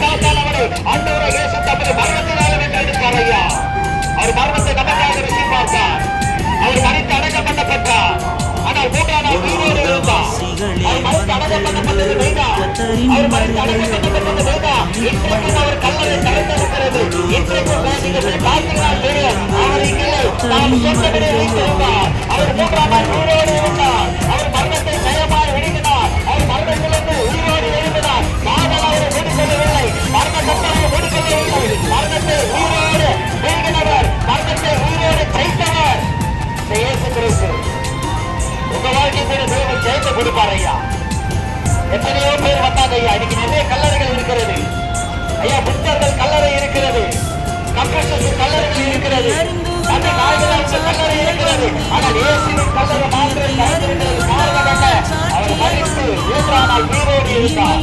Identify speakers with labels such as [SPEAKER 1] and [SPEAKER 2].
[SPEAKER 1] பார்த்தாலவர்கள் அன்னோர இயேசு தமது மரணத்தினால வென்றெடுத்தார் ஐயா அவர் மரணத்தை நமக்காக ரிசீவ் பார்த்தார் அவர் மறைத்து அடக்கம் பண்ணப்பட்டார் ஆனால் மூன்றாம் நாள் அவர் கல்லறை கலைந்திருக்கிறது இன்றைக்கும் அவரை கீழே நாம் அவர் மூன்றாம் ஆசிரியர் தேவை சேர்த்து கொடுப்பார் எத்தனையோ பேர் வந்தாங்க ஐயா இன்னைக்கு நிறைய கல்லறைகள் இருக்கிறது. ஐயா புத்தர்கள் கல்லறை இருக்கிறது. கம்ப்யூட்டர் கல்லறைகள் இருக்கிறது.
[SPEAKER 2] அந்த நாயகராட்சி கல்லறை இருக்கிறது.
[SPEAKER 1] ஆனால் இயேசுவின் கல்லறை மாத்திரம்
[SPEAKER 2] அவர் மறித்து
[SPEAKER 1] மூன்றாம் நாள் இருந்தார்.